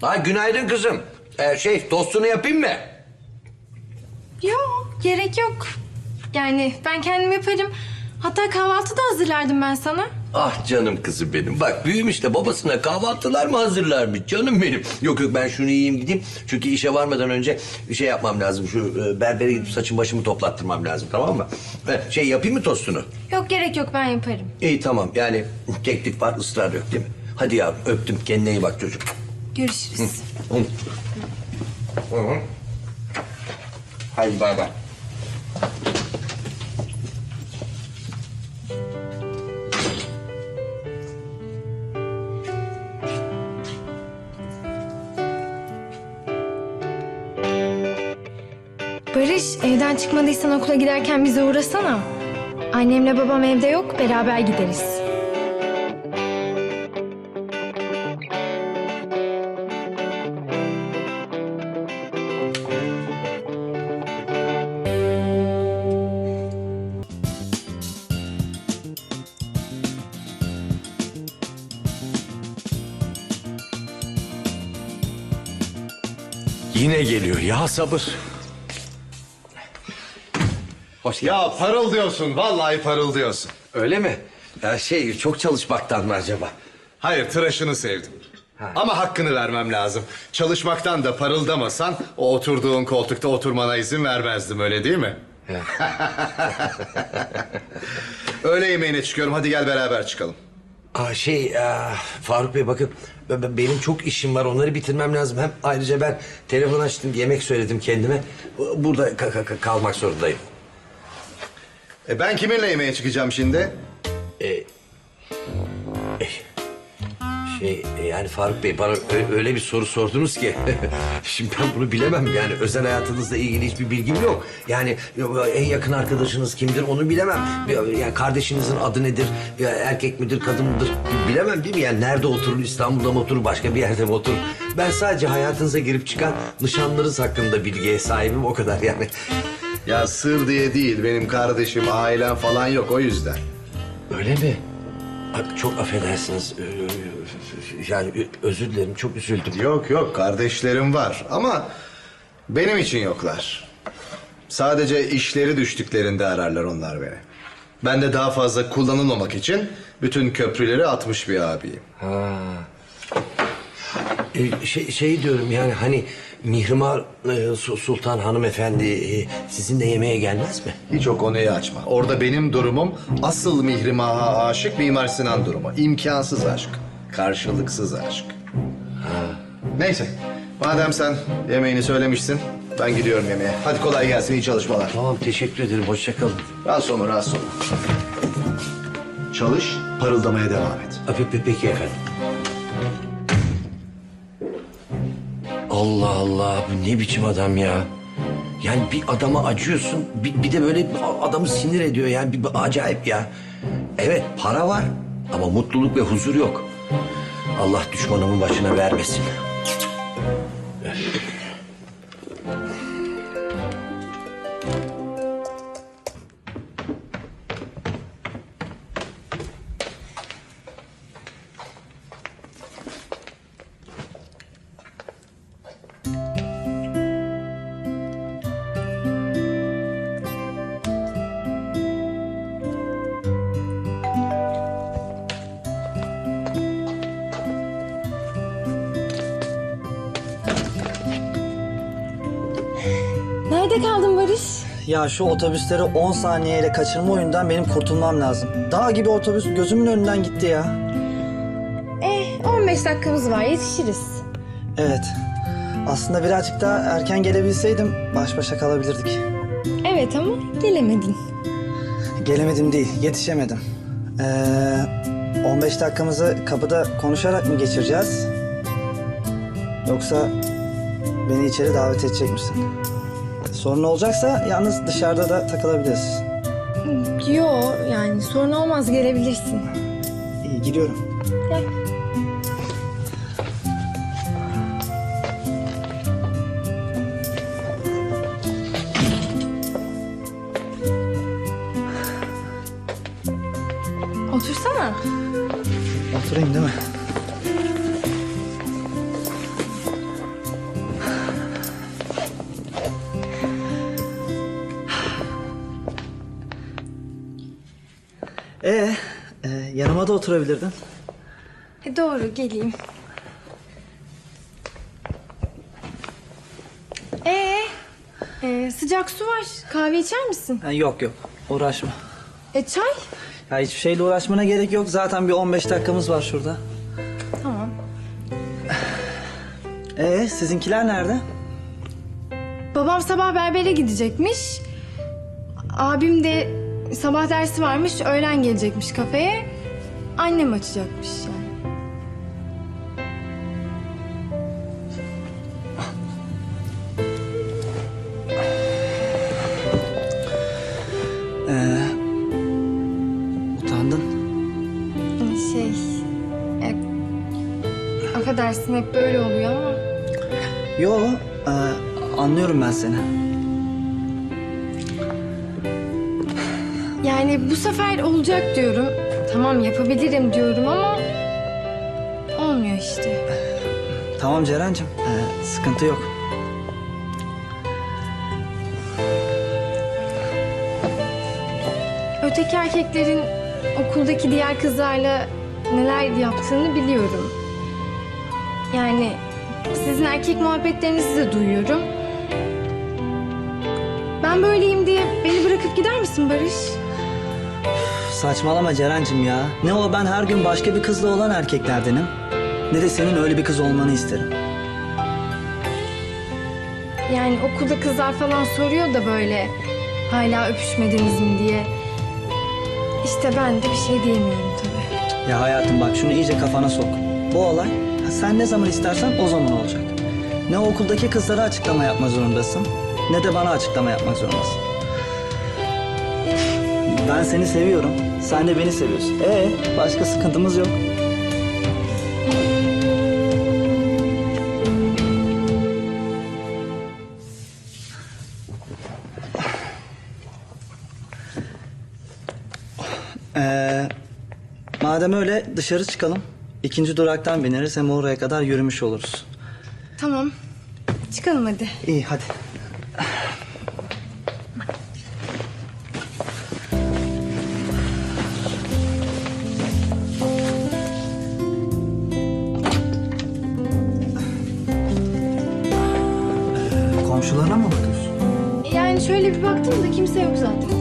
Ha günaydın kızım. Ee, şey tostunu yapayım mı? Yok gerek yok. Yani ben kendim yaparım. Hatta kahvaltı da hazırlardım ben sana. Ah canım kızım benim. Bak büyümüş de babasına kahvaltılar mı hazırlarmış canım benim. Yok yok ben şunu yiyeyim gideyim. Çünkü işe varmadan önce bir şey yapmam lazım. Şu e, berbere gidip saçım başımı toplattırmam lazım tamam mı? E, şey yapayım mı tostunu? Yok gerek yok ben yaparım. İyi tamam yani teklif var ısrar yok değil mi? Hadi yavrum öptüm kendine iyi bak çocuk. Görüşürüz. Hadi bay bay. Barış evden çıkmadıysan okula giderken bize uğrasana. Annemle babam evde yok beraber gideriz. Yine geliyor ya sabır. Hoş geldin. Ya parıldıyorsun, vallahi parıldıyorsun. Öyle mi? Ya şey çok çalışmaktan mı acaba? Hayır, tıraşını sevdim. Ama hakkını vermem lazım. Çalışmaktan da parıldamasan o oturduğun koltukta oturmana izin vermezdim öyle değil mi? Öğle yemeğine çıkıyorum. Hadi gel beraber çıkalım. Aa, şey aa, Faruk Bey bakın be- be- benim çok işim var onları bitirmem lazım. Hem ayrıca ben telefon açtım yemek söyledim kendime. Burada ka- ka- ka- kalmak zorundayım. E ben kiminle yemeğe çıkacağım şimdi? Şey e, yani Faruk Bey bana öyle bir soru sordunuz ki şimdi ben bunu bilemem yani özel hayatınızla ilgili hiçbir bilgim yok. Yani yo- en yakın arkadaşınız kimdir onu bilemem. Yani kardeşinizin adı nedir? Ya erkek midir kadın mıdır? Bilemem değil mi? Yani nerede oturur İstanbul'da mı oturur başka bir yerde mi oturur? Ben sadece hayatınıza girip çıkan nişanlarınız hakkında bilgiye sahibim o kadar yani. Ya sır diye değil. Benim kardeşim, ailem falan yok o yüzden. Öyle mi? Çok affedersiniz. Yani özür dilerim çok üzüldüm. Yok yok kardeşlerim var ama benim için yoklar. Sadece işleri düştüklerinde ararlar onlar beni. Ben de daha fazla kullanılmamak için bütün köprüleri atmış bir abiyim. Ee, şey, şey diyorum yani hani Mihrimah e, Su- Sultan hanımefendi e, sizinle yemeğe gelmez mi? Hiç o konuyu açma. Orada benim durumum asıl Mihrimah'a aşık Mimar Sinan durumu. İmkansız aşk. Karşılıksız aşk. Neyse. Madem sen yemeğini söylemişsin ben gidiyorum yemeğe. Hadi kolay gelsin iyi çalışmalar. Tamam teşekkür ederim hoşça kalın. Rahatsız olma rahatsız olma. Çalış parıldamaya devam et. Pe- pe- Peki efendim. Allah Allah bu ne biçim adam ya. Yani bir adama acıyorsun bir, bir de böyle adamı sinir ediyor yani bir, bir acayip ya. Evet para var ama mutluluk ve huzur yok. Allah düşmanımın başına vermesin. Nerede kaldın Barış? Ya şu otobüsleri 10 saniyeyle kaçırma oyundan benim kurtulmam lazım. Dağ gibi otobüs gözümün önünden gitti ya. Eh 15 dakikamız var yetişiriz. Evet. Aslında birazcık daha erken gelebilseydim baş başa kalabilirdik. Evet ama gelemedin. Gelemedim değil, yetişemedim. Ee, 15 dakikamızı kapıda konuşarak mı geçireceğiz? Yoksa beni içeri davet edecek misin? Sorun olacaksa yalnız dışarıda da takılabiliriz. Yo yani sorun olmaz gelebilirsin. İyi gidiyorum. Gel. Otursana. Oturayım değil mi? Ee, e, yanıma da oturabilirdin. E, doğru geleyim. Ee, e, sıcak su var. Kahve içer misin? Ha, yok yok uğraşma. E çay? Ya hiçbir şeyle uğraşmana gerek yok. Zaten bir 15 dakikamız var şurada. Tamam. Ee, sizinkiler nerede? Babam sabah berbere gidecekmiş. Abim de sabah dersi varmış, öğlen gelecekmiş kafeye. Annem açacakmış yani. Utandın. Şey... E, affedersin hep böyle oluyor ama... Yo, e, anlıyorum ben seni. Yani bu sefer olacak diyorum. Tamam yapabilirim diyorum ama... Olmuyor işte. Tamam Ceren'cim, e, sıkıntı yok. Öteki erkeklerin okuldaki diğer kızlarla neler yaptığını biliyorum. Yani sizin erkek muhabbetlerinizi de duyuyorum. Ben böyleyim diye beni bırakıp gider misin Barış? Saçmalama Ceren'cim ya. Ne o ben her gün başka bir kızla olan erkeklerdenim. Ne de senin öyle bir kız olmanı isterim. Yani okulda kızlar falan soruyor da böyle hala öpüşmediniz mi diye. İşte ben de bir şey diyemiyorum tabii. Ya hayatım bak şunu iyice kafana sok. Bu olay sen ne zaman istersen o zaman olacak. Ne okuldaki kızlara açıklama yapma zorundasın ne de bana açıklama yapmak zorundasın. Ben seni seviyorum. Sen de beni seviyorsun. Ee, başka sıkıntımız yok. Ee, madem öyle dışarı çıkalım. İkinci duraktan bineriz hem oraya kadar yürümüş oluruz. Tamam. Çıkalım hadi. İyi hadi. Yalana? E, yani şöyle bir baktım da kimse yok zaten.